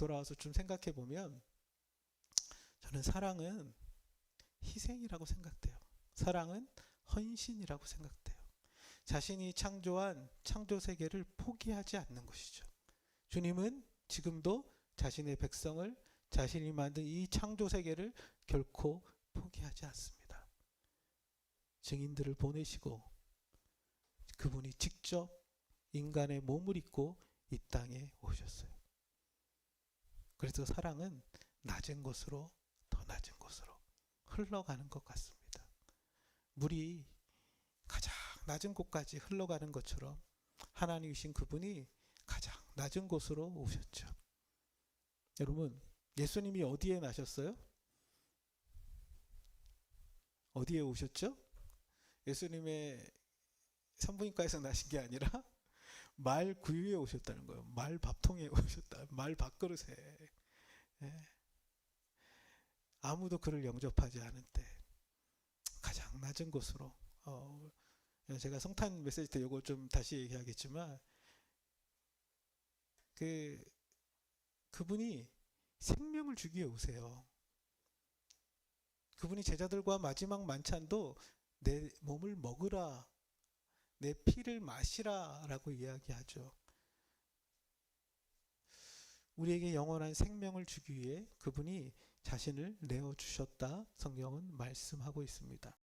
돌아와서 좀 생각해 보면 저는 사랑은 희생이라고 생각돼요. 사랑은 헌신이라고 생각돼요. 자신이 창조한 창조 세계를 포기하지 않는 것이죠. 주님은 지금도 자신의 백성을 자신이 만든 이 창조 세계를 결코 포기하지 않습니다. 증인들을 보내시고 그분이 직접 인간의 몸을 입고 이 땅에 오셨어요. 그래서 사랑은 낮은 곳으로 더 낮은 곳으로 흘러가는 것 같습니다. 물이 가장 낮은 곳까지 흘러가는 것처럼 하나님이신 그분이 가장 낮은 곳으로 오셨죠. 여러분, 예수님이 어디에 나셨어요? 어디에 오셨죠? 예수님의 산부인과에서 나신 게 아니라 말 구유에 오셨다는 거예요. 말 밥통에 오셨다. 말 밥그릇에. 예. 아무도 그를 영접하지 않은 때 가장 낮은 곳으로 어, 제가 성탄 메시지 때 이걸 좀 다시 얘기하겠지만 그 그분이 생명을 주기 위해 오세요. 그분이 제자들과 마지막 만찬도 내 몸을 먹으라 내 피를 마시라라고 이야기하죠. 우리에게 영원한 생명을 주기 위해 그분이 자신을 내어 주셨다 성경은 말씀하고 있습니다.